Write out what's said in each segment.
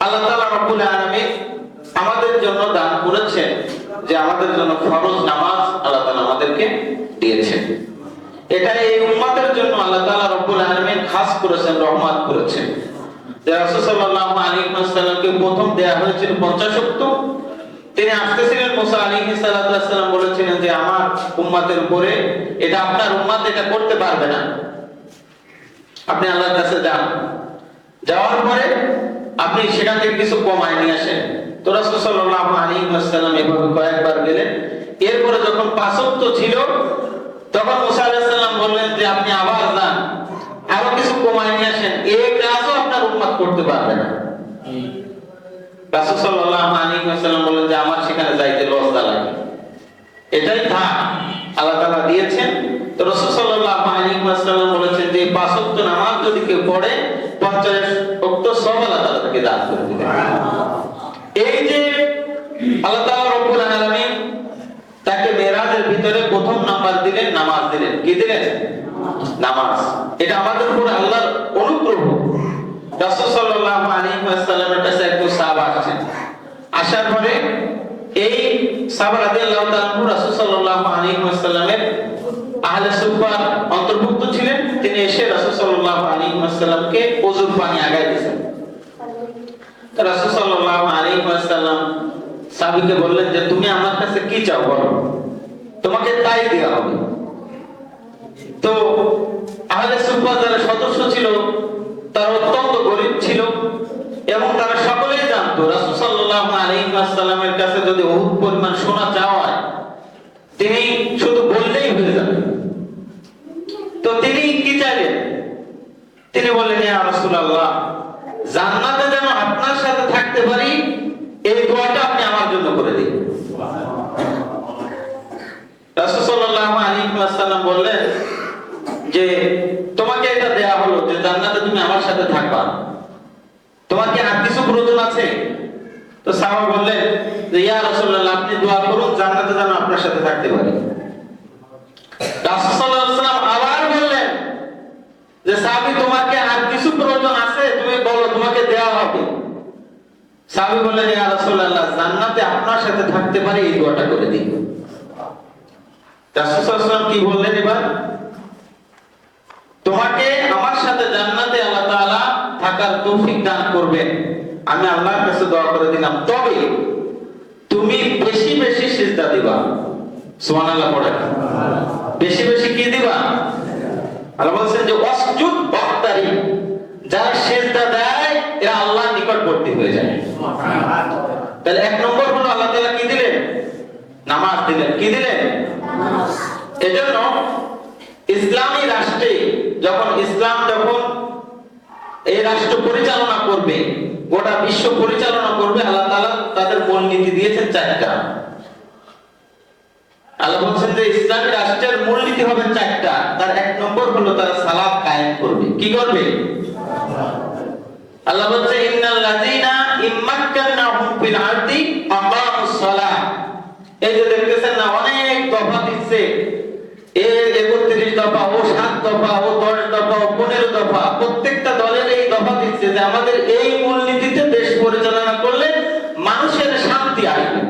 আল্লাহ তাআলা রব্বুল আলামিন আমাদের জন্য দান করেছেন যে আমাদের জন্য ফরজ নামাজ আল্লাহ তাআলা আমাদেরকে দিয়েছেন। এটা এই উম্মতের জন্য আল্লাহ তাআলা রব্বুল আলামিন খাস করেছেন, রহমত করেছেন। প্রথম দেয়া হয়েছিল 50 ওয়াক্ত। তিনি আসতেছিলেন বলেছিলেন যে, আমার উপরে এটা আপনার এটা করতে পারবে না। আপনি আল্লাহর কাছে যান। যাওয়ার পরে আপনি সেখান থেকে কিছু কমায় নিয়ে আসেন। তো রাসূল সাল্লাল্লাহু আলাইহি ওয়াসাল্লাম এভাবে কয়েকবার গেলেন। এরপরে যখন পাঁচত্ব ছিল, তখন মুসা আলাইহিস বললেন যে, আপনি আবার যান। আরও কিছু কমায় নিয়ে আসেন। এই কাজও আপনার উম্মত করতে পারবে না। রাসূল সাল্লাল্লাহু আলাইহি ওয়াসাল্লাম বললেন যে, আমার সেখানে যাইতে লজ্জা লাগে। এটাই থাক, আল্লাহ তাআলা দিয়েছেন। তো রাসূল সাল্লাল্লাহু আলাইহি ওয়াসাল্লাম বলেছেন যে পাঁচ ওয়াক্ত নামাজ যদি কেউ পড়ে 50 ওয়াক্ত সব তাকে দান করে দিবেন। এই যে আল্লাহ তাআলা রব্বুল আলামিন তাকে মেরাজের ভিতরে প্রথম নাম্বার দিলেন, নামাজ দিলেন। কি দিলেন? নামাজ। এটা আমাদের উপর আল্লাহর অনুগ্রহ। রাসূল সাল্লাল্লাহু আলাইহি ওয়াসাল্লামের কাছে একজন সাহাবা আসছেন। আসার পরে এই সাহাবা রাদিয়াল্লাহু তাআলা রাসূল সাল্লাল্লাহু আলাইহি ওয়াসাল্লামের আহলে সুফার অন্তর্ভুক্ত ছিলেন। তিনি এসে রাসূল সাল্লাল্লাহু আলাইহি ওয়াসাল্লামকে ওযুর পানি আগায় দিয়েছেন। রাসূল সাল্লাল্লাহু আলাইহি ওয়াসাল্লাম সাহাবীকে বললেন যে, তুমি আমার কাছে কি চাও বলো? তোমাকে তাই দেওয়া হবে। তো আহলে সুফা সদস্য ছিল, তারা অত্যন্ত গরিব ছিল এবং তারা সকলেই জানতো, রাসূল সাল্লাল্লাহু আলাইহি ওয়াসাল্লামের কাছে যদি বহুত পরিমাণ সোনা চাওয়া হয়, তিনি শুধু বললেই হয়ে যাবে। তো তিনি কি চাইলেন? তিনি বললেন ইয়া রাসূলুল্লাহ জান্নাতে যেন আপনার সাথে থাকতে পারি, এই দোয়াটা আপনি আমার জন্য করে দিন। বললেন যে, তোমাকে এটা দেয়া হলো যে জান্নাতে তুমি আমার সাথে থাকবা। তোমার কি আর কিছু প্রয়োজন আছে? তো সাহাবা বললেন যে, ইয়া রাসূলুল্লাহ, আপনি দোয়া করুন, জান্নাতে যেন আপনার সাথে থাকতে পারি। রাসূল সাল্লাল্লাহু আলাইহি ওয়াসাল্লাম আবার বললেন যে, সাহাবী, তোমার কি আর কিছু প্রয়োজন আছে তুমি বলো তোমাকে দেওয়া হবে। সাহাবী বললেন, ইয়া রাসূলুল্লাহ, জান্নাতে আপনার সাথে থাকতে পারি এই দোয়াটা করে দিন। রাসূল সাল্লাল্লাহু কি বললেন এবার? তোমাকে আমার সাথে জান্নাতে আল্লাহ তাআলা থাকার তৌফিক দান করবেন। আমি আল্লাহর কাছে দোয়া করে দিলাম। তবে তুমি বেশি বেশি সিজদা দিবা। সুবহানাল্লাহ, পড়ে। বেশি বেশি কি দিবা? আল্লাহ বলছেন যে, ওয়াসজুদ ওয়াক্তারি যারা সিজদা দেয় নিকটবর্তী হয়ে যায়। তাহলে এক নম্বর হলো আল্লাহ তাআলা কি দিলেন? নামাজ দিলেন। কি দিলেন? এজন্য ইসলামী রাষ্ট্রে যখন ইসলাম যখন এই রাষ্ট্র পরিচালনা করবে গোটা বিশ্ব পরিচালনা করবে আল্লাহ তাআলা তাদের মূলনীতি দিয়েছেন চারটা। আল্লাহ বলছেন যে ইসলামী রাষ্ট্রের মূলনীতি হবে চারটা। তার এক নম্বর হলো তারা সালাত কায়েম করবে। কি করবে? আল্লাহ বলছে ইন্নাল লাযিনা ইম্মাক্কানাহুম ফিল আরদি আকামুস সালাহ। এই যে দেখতেছেন না, অনেক দফা দিচ্ছে। এর একত্রিশ দফা, ও সাত দফা, ও দশ দফা, ও পনেরো দফা, প্রত্যেকটা দলের এই দফা দিচ্ছে যে আমাদের এই মূলনীতিতে দেশ পরিচালনা করলে মানুষের শান্তি আসবে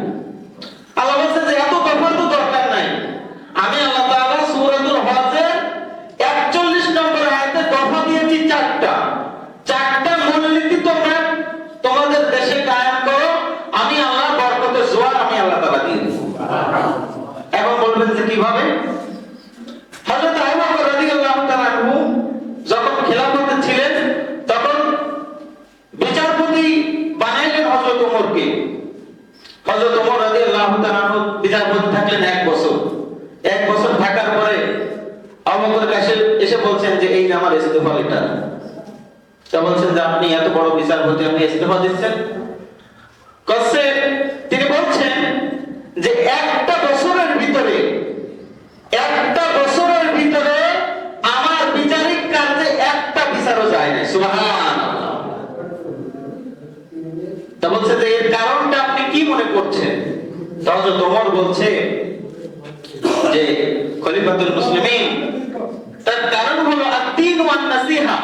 আল্লাহ বলছে যে এত দফার তো দরকার নাই আমি আল্লাহ তাআলা সূরাতুল হজের 41 নম্বর আয়াতে দফা দিয়েছি চারটা চারটা মূলনীতি তোমরা তোমাদের দেশে কায়েম করো আমি আল্লাহ বরকতের জোয়ার আমি আল্লাহ তাআলা দিয়ে দেব এখন বলবেন যে কীভাবে হযরত আবু বকর রাদিয়াল্লাহু তাআলা আনহু যখন খেলাফতে ছিলেন তখন বিচারপতি বানাইলেন হযরত ওমরকে হযরত ওমর রাদিয়াল্লাহু তাআলা আনহু বিচারপতি থাকলেন এক বছর এক বছর থাকার পরে আবু বকর কাছে এসে বলছেন যে আমার ইস্তেফা লেটার তা বলছেন যে আপনি এত বড় বিচারপতি, আপনি ইস্তেফা দিচ্ছেন? যে একটা বছরের ভিতরে, একটা বছরের ভিতরে আমার বিচারিক কার্যে একটা বিচারও যায় না সুবহানাল্লাহ। তা বলছে যে এর কারণটা আপনি কি মনে করছেন? তাহলে তোমার বলছে যে খলিফাতুল মুসলিমিন তার কারণ হলো আত্মীন ওয়ান নাসিহা।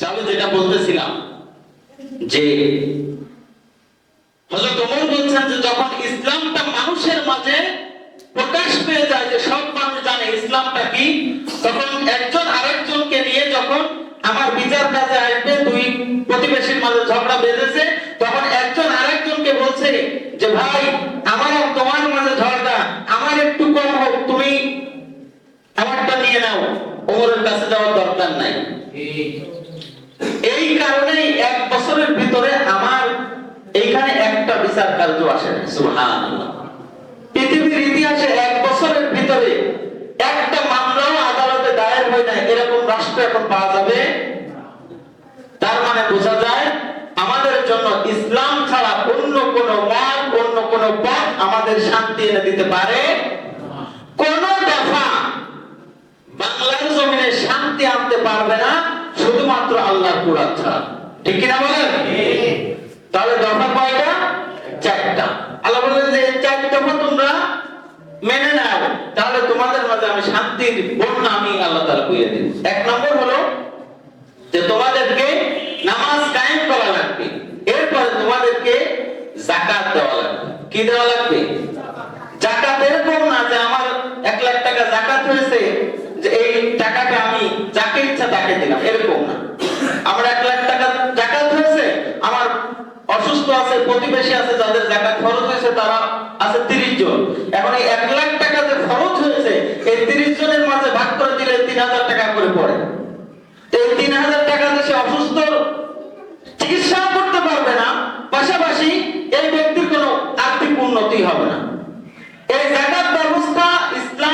চালু যেটা বলতেছিলাম, যে ওমর বলছেন যে যখন ইসলামটা মানুষের মাঝে প্রকাশ পেয়ে যায় যে সব মানুষ জানে ইসলামটা কি, তখন একজন আরেকজনকে নিয়ে যখন আমার বিচার কাজে আসবে, দুই প্রতিবেশীর মাঝে ঝগড়া বেঁধেছে, তখন একজন আরেকজনকে বলছে যে, ভাই, আমার তোমার মাঝে ঝগড়া, আমার একটু কম হোক, তুমি আমারটা নিয়ে নাও। ওমরের কাছে যাওয়ার দরকার নাই। এই কারণেই এক বছরের ভিতরে আমার এইখানে একটা বিচার কার্য আসে না সুবহানাল্লাহ। পৃথিবীর ইতিহাসে এক বছরের ভিতরে একটা মামলাও আদালতে দায়ের হয় না এরকম রাষ্ট্র এখন পাওয়া যাবে? তার মানে বোঝা যায়, আমাদের জন্য ইসলাম ছাড়া অন্য কোন মত অন্য কোন পথ আমাদের শান্তি এনে দিতে পারে কোন দফা বাংলার জমিনে শান্তি আনতে পারবে না, শুধুমাত্র আল্লাহর কুরআন ছাড়া। ঠিক কিনা বলেন? তাহলে দফা কয়টা? চারটা। আল্লাহ বললেন যে, এই চার দফা তোমরা মেনে নাও। তাহলে তোমাদের মাঝে আমি শান্তির বন্যা আমি আল্লাহ তাআলা কইয়ে দিই এক নম্বর হলো যে, তোমাদেরকে নামাজ কায়েম করা লাগবে। এরপর তোমাদেরকে জাকাত দেওয়া লাগবে। কি দেওয়া লাগবে জাকাত এরকম না যে আমার এক লাখ টাকা জাকাত হয়েছে যে এই টাকাটা আমি যাকে ইচ্ছা তাকে দিলাম, এরকম না। আমার এক লাখ টাকা জাকাত হয়েছে, আমার অসুস্থ আছে, প্রতিবেশী আছে, যাদের জাকাত খরচ হয়েছে, তারা আছে তিরিশ জন। এখন এই এক লাখ টাকা যে খরচ হয়েছে, এই তিরিশ জনের মাঝে ভাগ করে দিলে তিন হাজার টাকা করে পড়ে। এই তিন হাজার টাকা সে অসুস্থ চিকিৎসা করতে পারবে না, পাশাপাশি এই ব্যক্তির কোনো আর্থিক উন্নতি হবে না। এই জাকাত ব্যবস্থা ইসলাম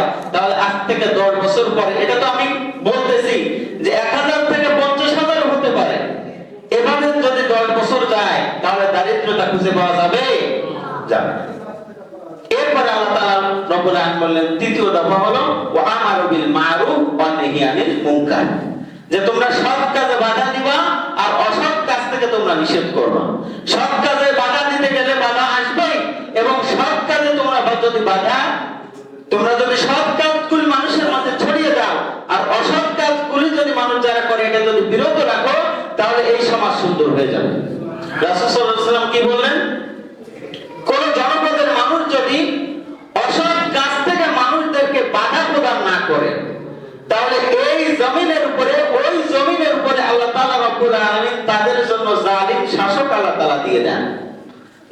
আজ থেকে দশ বছর পরে, এটা তো আমি বলতেছি যে এক হাজার থেকে পঞ্চাশ হাজার হতে পারে। এভাবে যদি দশ বছর যায়, তাহলে দারিদ্রতা খুঁজে পাওয়া যাবে? যাবে। এরপরে আল্লাহ তাআলা রব্বুল আলামিন তৃতীয় দফা হলো, ওয়া আমারু বিল মারুফ ওয়া নাহি আনিল যে তোমরা সৎ কাজে বাধা দিবা আর অসৎ কাজ থেকে তোমরা নিষেধ করবা। সৎ কাজে বাধা দিতে গেলে বাধা আসবেই এবং সৎ কাজে তোমরা যদি বাধা, তোমরা যদি সৎ কাজগুলি মানুষের মাঝে ছড়িয়ে দাও আর অসৎ কাজগুলি যদি মানুষ যারা করে, এটা যদি বিরত রাখো, তাহলে এই সমাজ সুন্দর হয়ে যাবে। ওয়াসাল্লাম কি বললেন? কোন জনপদের মানুষ যদি অসৎ কাজ থেকে মানুষদেরকে বাধা প্রদান না করে, তাহলে এই জমিনের উপরে, ওই জমিনের উপরে আল্লাহ তাআলা রব্বুল আলামিন তাদের জন্য জালিম শাসক আল্লাহ তাআলা দিয়ে দেন।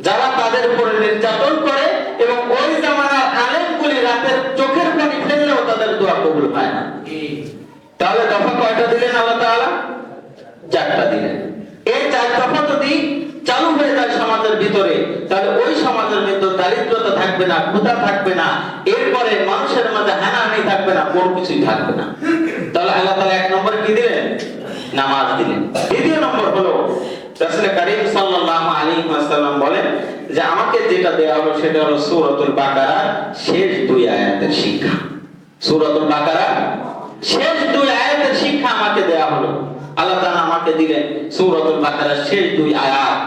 যারা তাদের উপরে নির্যাতন করে এবং ওই জামানার আলেমগুলি রাতের চোখের পানি ফেললেও তাদের দোয়া কবুল হয় না। তাহলে দফা কয়টা দিলেন আল্লাহ তাআলা? চারটা দিলেন। এই চার দফা যদি চালু হয়ে যায় সমাজের ভিতরে, তাহলে ওই সমাজের ভিতর দারিদ্রতা থাকবে না, ক্ষুধা থাকবে না, এরপরে মানুষের মাঝে হানাহানি থাকবে না, কোনো কিছুই থাকবে না। তাহলে আল্লাহ তাআলা এক নম্বরে কি দিলেন? নামাজ দিলেন। দ্বিতীয় নম্বর হলো, রাসূল করিম সাল্লাল্লাহু আলাইহি ওয়াসাল্লাম বলেন যে, আমাকে যেটা দেওয়া হলো সেটা হলো সূরাতুল বাকারা শেষ দুই আয়াতের শিক্ষা। সূরাতুল বাকারা শেষ দুই আয়াতের শিক্ষা আমাকে দেওয়া হলো। আল্লাহ তাআলা আমাকে দিলেন সূরাতুল বাকারার শেষ দুই আয়াত।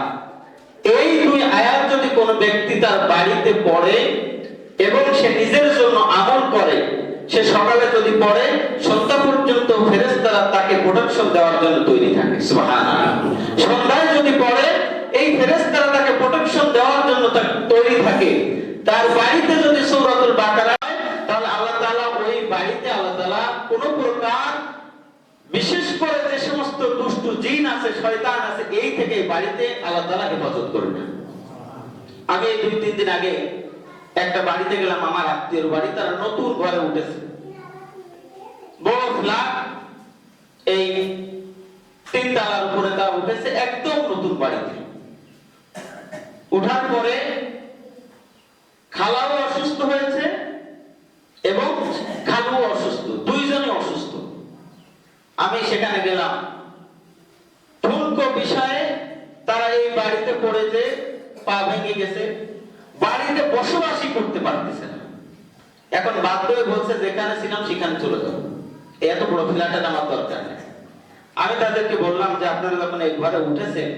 এই দুই আয়াত যদি কোনো ব্যক্তি তার বাড়িতে পড়ে এবং সে নিজের জন্য আমল করে, সে সকালে যদি পড়ে, সন্ধ্যা পর্যন্ত ফেরেশতারা তাকে প্রোটেকশন দেওয়ার জন্য তৈরি থাকে। সন্ধ্যায় যদি পড়ে, এই ফেরেশতারা তাকে প্রোটেকশন দেওয়ার জন্য তৈরি থাকে। তার বাড়িতে যদি সূরাতুল বাকারা হয় তাহলে আল্লাহ তাআলা ওই বাড়িতে আল্লাহ তাআলা কোনো প্রকার, বিশেষ করে যে সমস্ত দুষ্ট জিন আছে, শয়তান আছে, এই থেকে বাড়িতে আল্লাহ তাআলা হেফাজত আমি দুই, তিন দিন আগে একটা বাড়িতে গেলাম, আমার আত্মীয়র বাড়ি, তারা নতুন ঘরে উঠেছে। বড় ফ্ল্যাট, এই তিন তালার উপরে তারা উঠেছে, একদম নতুন বাড়িতে। উঠার পরে খালাও অসুস্থ হয়েছে এবং খালু অসুস্থ। আমি সেখানে গেলাম। ঠুনকো বিষয়ে তারা এই বাড়িতে পড়ে যে পা ভেঙে গেছে, বাড়িতে বসবাসই করতে পারতেছে না। এখন বাধ্য হয়ে বলছে, যেখানে ছিলাম সেখানে চলে যাও। এত বড় ফ্ল্যাটের আমার দরকার নেই। আমি তাদেরকে বললাম যে, আপনারা যখন এই ঘরে উঠেছেন,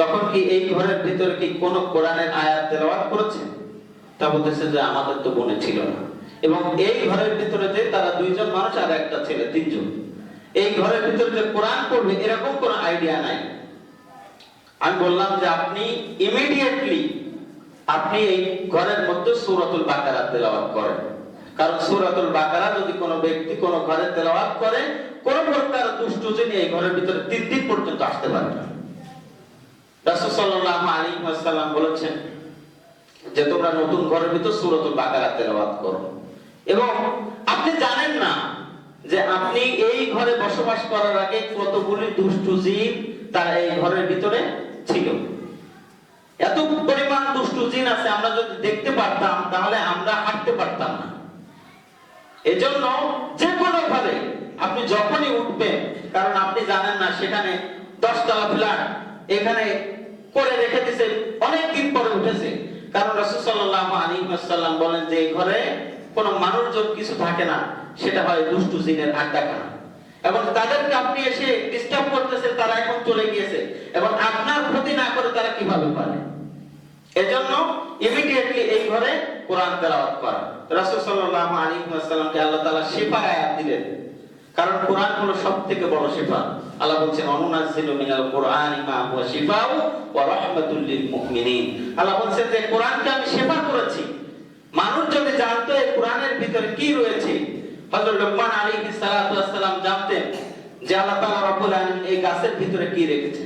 তখন কি এই ঘরের ভিতরে কি কোন কোরআনের আয়াত তেলাওয়াত করেছে তা বলতেছে যে, আমাদের তো মনে ছিল না। এবং এই ঘরের ভিতরে যে তারা দুইজন মানুষ আর একটা ছেলে, তিনজন। এই ঘরের ভিতরে যে কোরআন পড়বে, এরকম কোনো আইডিয়া নাই। আমি বললাম যে আপনি ইমিডিয়েটলি আপনি এই ঘরের মধ্যে সূরাতুল বাকারা তেলাওয়াত করেন। কারণ সূরাতুল বাকারা যদি কোনো ব্যক্তি কোন ঘরে তেলাওয়াত করে, কোন প্রকার দুষ্ট জিনি এই ঘরের ভিতরে তিন দিন পর্যন্ত আসতে পারে না। রাসূল সাল্লাল্লাহু বলেছেন যে তোমরা নতুন ঘরের ভিতর সূরাতুল বাকারা তেলাওয়াত করো। এবং আপনি জানেন না যে আপনি এই ঘরে বসবাস করার আগে কতগুলি দুষ্ট জীব তারা এই ঘরের ভিতরে ছিল? এত পরিমাণ দুষ্ট জিন আছে, আমরা যদি দেখতে পারতাম, তাহলে আমরা হাঁটতে পারতাম না। এজন্য যে কোনো ভাবে আপনি যখনই উঠবেন, কারণ আপনি জানেন না সেখানে দশতলা ফ্ল্যাট, এখানে করে রেখে দিছে অনেক দিন পরে উঠেছে। কারণ রাসূল সাল্লাল্লাহু আলাইহি ওয়াসাল্লাম বলেন যে এই ঘরে কোনো মানুষজন কিছু থাকে না, সেটা হয় দুষ্ট জিনের আড্ডাখানা। এবং তাদেরকে আপনি এসে ডিস্টার্ব করতেছেন, তারা এখন চলে গিয়েছে। এবং আপনার ক্ষতি না করে তারা কীভাবে পারে? এজন্য ইমিডিয়েটলি এই ঘরে কোরআন তেলাওয়াত করা। রাসূল সাল্লাল্লাহু আলাইহি ওয়াসাল্লামকে আল্লাহ তাআলা শিফার আয়াত দিলেন। কারণ কোরআন হলো সবথেকে বড় শিফা। আল্লাহ বলছেন অনুনাজ্জিলু মিনাল কোরআনি মা হুয়া শিফাউ ওয়া রাহমাতুল লিল মুমিনিন। আল্লাহ বলছেন যে কোরআনকে আমি শিফা করেছি। মানুষ যদি জানতো এই কোরআনের ভিতরে কি রয়েছে, হযরত লোকমান আলাইহিস সালাতু ওয়াসসালাম জানতেন যে আল্লাহ তাআলা রব্বুল আলামিন এই গাছের ভিতরে কি রেখেছে।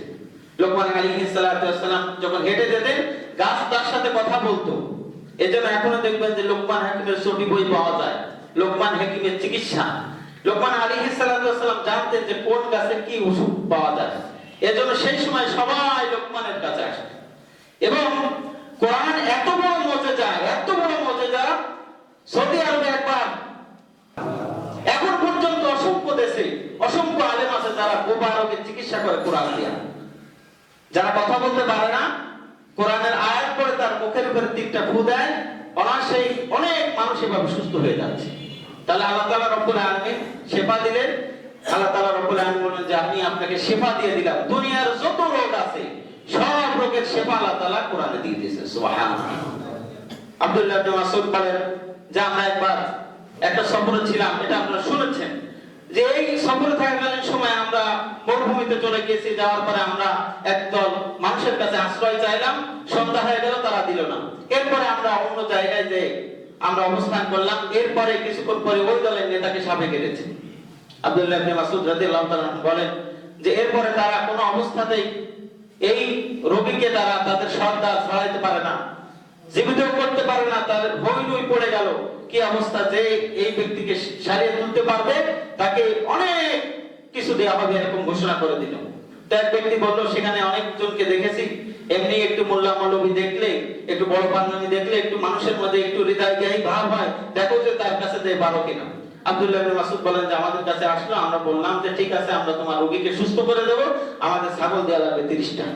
লোকমান আলাইহিস সালাতু ওয়াসসালাম যখন হেঁটে যেতেন, গাছ তার সাথে কথা বলতো। এজন্য এখনও দেখবেন যে লোকমান হাকিমের ছবি বই পাওয়া যায়। লোকমান হাকিমের চিকিৎসা। লোকমান আলাইহিস সালাতু ওয়াসসালাম জানতেন যে কোন গাছে কি ওষুধ পাওয়া যায়। এজন্য সেই সময় সবাই লোকমানের কাছে আসে। এবং কোরআন এত বড় মজেজা এত বড় মজেজা সৌদি আরবে একবার। এখন পর্যন্ত অসংখ্য দেশে অসংখ্য আলেম আছে যারা বোবা রোগের চিকিৎসা করে কোরআন দিয়া। যারা কথা বলতে পারে না, কোরআনের আয়াত পড়ে তার মুখের উপরে তিনটা ফু দেয়, অনায়াসেই অনেক মানুষ এভাবে সুস্থ হয়ে যাচ্ছে। তাহলে আল্লাহ তাআলা রব্বুল আলামিন শেফা দিলেন। আল্লাহ তাআলা রব্বুল আলামিন বলেন যে, আমি আপনাকে শেফা দিয়ে দিলাম। দুনিয়ার যত রোগ আছে সব রোগের শেফা আল্লাহ তাআলা কোরআনে দিয়ে দিয়েছেন, সুবহানাল্লাহ। আব্দুল্লাহ ইবনে মাসউদ বলেন, যে আমরা একবার একটা সফরে ছিলাম, এটা আপনারা শুনেছেন, যে এই সফরে থাকাকালীন সময় আমরা মরুভূমিতে চলে গিয়েছি, যাওয়ার পরে আমরা একদল মানুষের কাছে আশ্রয় চাইলাম, সন্ধ্যা হয়ে গেল, তারা দিল না। এরপরে আমরা অন্য জায়গায় যে আমরা অবস্থান করলাম, এরপরে কিছুক্ষণ পরে ওই দলের নেতাকে সাপে কেটেছে আব্দুল্লাহ ইবনে মাসউদ রাদিয়াল্লাহু বলেন যে এরপরে তারা কোনো অবস্থাতেই এই রোগীকে তারা তাদের সর্দার ছাড়াইতে পারে না। জীবিত করতে পারে না, তাদের ভয় নই পড়ে গেল। কি অবস্থা যে এই ব্যক্তিকে সারিয়ে তুলতে পারবে, তাকে অনেক কিছু দেওয়া হবে এরকম ঘোষণা করে দিল। তো ব্যক্তি বলল, সেখানে অনেকজনকে দেখেছি। এমনি একটু মোল্লা মৌলবী দেখলে, একটু বড় পাঞ্জাবি দেখলে, একটু মানুষের মধ্যে একটু হৃদয়গ্রাহী ভাব হয়। দেখো যে তার কাছে যে বারো কিনা। আব্দুল্লাহ ইবনে মাসুদ বলেন যে, আমাদের কাছে আসলো, আমরা বললাম যে, ঠিক আছে, আমরা তোমার রোগীকে সুস্থ করে দেবো, আমাদের ছাগল দেওয়া লাগবে তিরিশটা।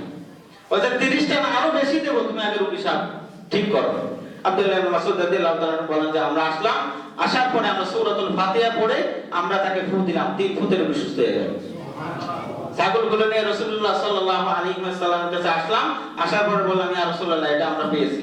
বলছে, তিরিশটা না, আরও বেশি দেবো, তুমি আগে রোগী সাহেব ঠিক করো। আব্দুল্লাহ ইবনে মাসউদ রাদিয়াল্লাহু তাআলা বলেন যে, আমরা আসলাম, আসার পরে আমরা সূরাতুল ফাতিহা পড়ে, আমরা তাকে ফু দিলাম, তিন ফুতের উপর সুস্থ হয়ে গেল। ছাগলগুলো নিয়ে রাসূলুল্লাহ সাল্লাল্লাহু আলাইহি ওয়াসাল্লামের কাছে আসলাম, আসার পরে বললাম, ইয়া রাসূলুল্লাহ, এটা আমরা পেয়েছি।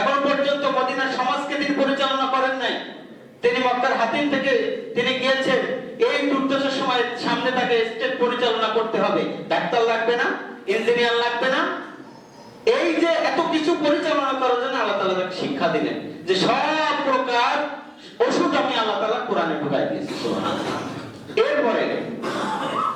এখন পর্যন্ত মদিনার সমাজকে তিনি পরিচালনা করেন নাই। তিনি মক্কার হাতিম থেকে তিনি গিয়েছেন। এই দুর্দশার সময় সামনে তাকে স্টেট পরিচালনা করতে হবে। ডাক্তার লাগবে না, ইঞ্জিনিয়ার লাগবে না। এই যে এত কিছু পরিচালনা করার জন্য আল্লাহ তাকে শিক্ষা দিলেন যে সব প্রকার ওষুধ আমি আল্লাহ তাআলা কোরআনে ঢুকাই দিয়েছি সুবহানাল্লাহ। এরপরে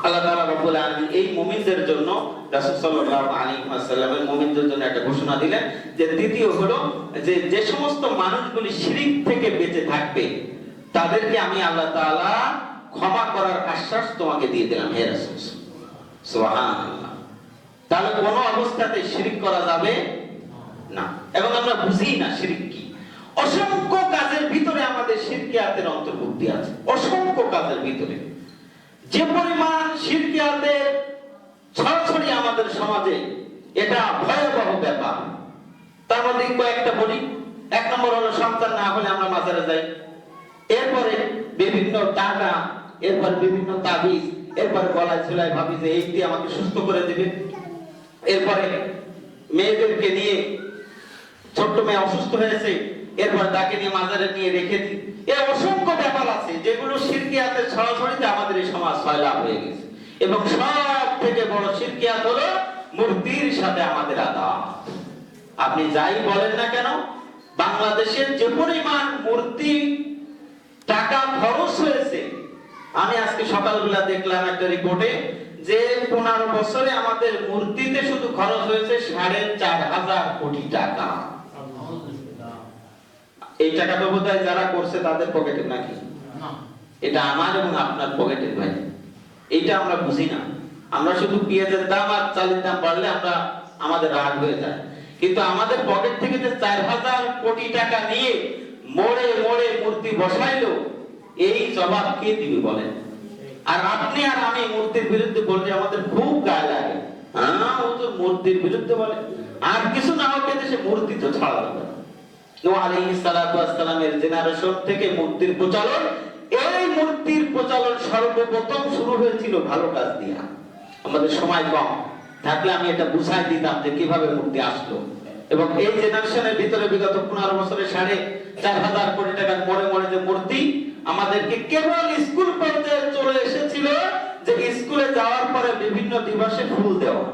আল্লাহ তাআলা রব্বুল আলামিন এই মুমিনদের জন্য রাসূল সাল্লাল্লাহু আলাইহি ওয়াসাল্লামের মুমিনদের জন্য একটা ঘোষণা দিলেন যে দ্বিতীয় হলো যে যে সমস্ত মানুষগুলি শিরিক থেকে বেঁচে থাকবে, তাদেরকে আমি আল্লাহ তাআলা ক্ষমা করার আশ্বাস তোমাকে দিয়ে দিলাম, হে রাসূল। সুবহানাল্লাহ। তাহলে কোন অবস্থাতে শিরিক করা যাবে না। এবং আমরা বুঝি না শিরিক কি। অসংখ্য কাজের ভিতরে আমাদের শিরকিয়াতের অন্তর্ভুক্তি আছে। অসংখ্য কাজের ভিতরে। যে পরিমাণ আমাদের সমাজে। এটা ভয়াবহ ব্যাপার। তার মধ্যে কয়েকটা বলি। এক নম্বর হলো সন্তান না হলে আমরা মাজারে যাই। এরপরে বিভিন্ন টাকা এরপর বিভিন্ন তাবিজ, এরপরে গলায় ঝুলায় ভাবি যে এই দিয়ে আমাকে সুস্থ করে দেবে। এরপরে মেয়েদেরকে নিয়ে ছোট্ট মেয়ে অসুস্থ হয়েছে, এরপর তাকে নিয়ে মাজারে নিয়ে রেখে দিই। এর অসংখ্য ব্যাপার আছে যেগুলো শিরকিয়াতের সরাসরিতে আমাদের এই সমাজ সয়লাভ হয়ে গেছে। এবং সব থেকে বড় শিরকিয়াত হলো মূর্তির সাথে আমাদের আদাত আপনি যাই বলেন না কেন বাংলাদেশের যে পরিমাণ মূর্তি টাকা খরচ হয়েছে। আমি আজকে সকালবেলা দেখলাম একটা রিপোর্টে যে পনেরো বছরে আমাদের মূর্তিতে শুধু খরচ হয়েছে সাড়ে চার হাজার কোটি টাকা। এই টাকাটা বোধ যারা করছে তাদের পকেটে নাকি? এটা আমার এবং আপনার পকেটের ভাই। এইটা আমরা বুঝি না। আমরা শুধু পেঁয়াজের দাম আর চালের দাম বাড়লে আমরা আমাদের রাগ হয়ে যায়। কিন্তু আমাদের পকেট থেকে যে চার হাজার কোটি টাকা নিয়ে মোড়ে মোড়ে মূর্তি বসাইলো, এই জবাব কে দিবে বলেন? আর আপনি আর আমি মূর্তির বিরুদ্ধে বললে আমাদের খুব গায়ে লাগে। হ্যাঁ ও তো মূর্তির বিরুদ্ধে বলে। আর কিছু না হোক দেশে মূর্তি তো ছাড়া যাবে না। আলাইহিস সালাতু জেনারেশন থেকে মূর্তির প্রচলন, এই মূর্তির প্রচলন সর্বপ্রথম শুরু হয়েছিল ভালো কাজ দিয়া। আমাদের সময় কম। থাকলে আমি এটা বুঝাই দিতাম যে কীভাবে মূর্তি আসলো। এবং এই জেনারেশনের ভিতরে বিগত পনেরো বছরে সাড়ে চার হাজার কোটি টাকার মরে মরে যে মূর্তি, আমাদেরকে কেবল স্কুল পর্যায়ে চলে এসেছিল যে স্কুলে যাওয়ার পরে বিভিন্ন দিবসে ফুল দেওয়া।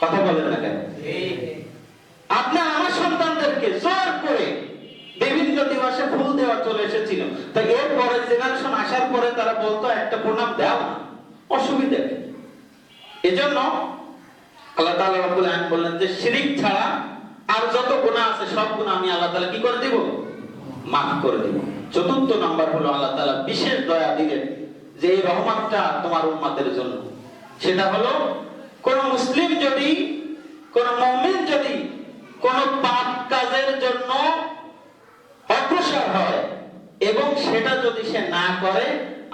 কথা বলেন না কেন? আপনার আমার সন্তানদেরকে জোর করে বিভিন্ন দিবসে ফুল দেওয়া চলে এসেছিল। তো এরপরে জেনারেশন আসার পরে তারা বলতো, একটা প্রণাম দাও না অসুবিধা নেই। এজন্য আল্লাহ তাআলা রাব্বুল আলামিন বললেন যে, শিরিক ছাড়া আর যত গুনাহ আছে, সব গুনাহ আমি আল্লাহ তাআলা কি করে দিব? মাফ করে দিব। চতুর্থ নাম্বার হলো, আল্লাহ তাআলা বিশেষ দয়া দিলেন যে, এই রহমতটা তোমার উম্মতের জন্য। সেটা হলো, কোন মুসলিম যদি, কোন মুমিন যদি কোন পাপ কাজের জন্য অগ্রসর হয় এবং সেটা যদি সে না করে,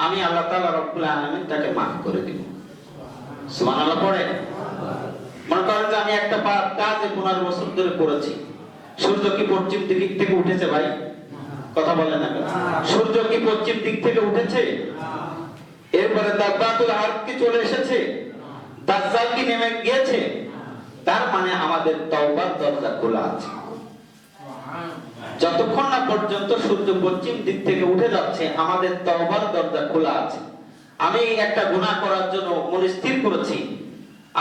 আমি আল্লাহ তাআলা রব্বুল আলামিন তাকে মাফ করে দিব। সুবহানাল্লাহ, পড়ে। মনে করেন যে আমি একটা পাপ কাজ পনেরো বছর ধরে করেছি সূর্য কি পশ্চিম দিক থেকে উঠেছে ভাই? কথা বলেন না সূর্য কি পশ্চিম দিক থেকে উঠেছে? এরপরে দাব্বাতুল হার্ব কি চলে এসেছে? দাজ্জাল কি নেমে গিয়েছে? তার মানে আমাদের তওবার দরজা খোলা আছে। যতক্ষণ না পর্যন্ত সূর্য পশ্চিম দিক থেকে উঠে যাচ্ছে, আমাদের তওবার দরজা খোলা আছে। আমি একটা গুনাহ করার জন্য মনে স্থির করেছি।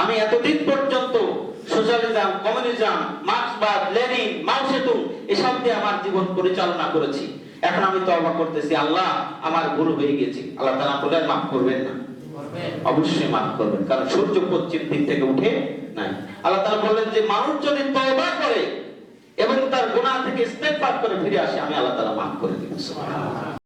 আমি এতদিন পর্যন্ত সোশ্যালিজম, কমিউনিজম, মার্ক্সবাদ, লেনিন, মাও সেতু, এসব দিয়ে আমার জীবন পরিচালনা করেছি। এখন আমি তওবা করতেছি, আল্লাহ আমার ভুল হয়ে গেছে। আল্লাহ তাআলা বলেন মাফ করবেন না। অবশ্যই মাফ করবেন, কারণ সূর্য পশ্চিম দিক থেকে উঠে নাই। আল্লাহ তাআলা বললেন যে, মানুষ যদি তওবা করে এবং তার গুণা থেকে ইস্তেগফার করে ফিরে আসে আমি আল্লাহ তালা মাফ করে সুবহানাল্লাহ।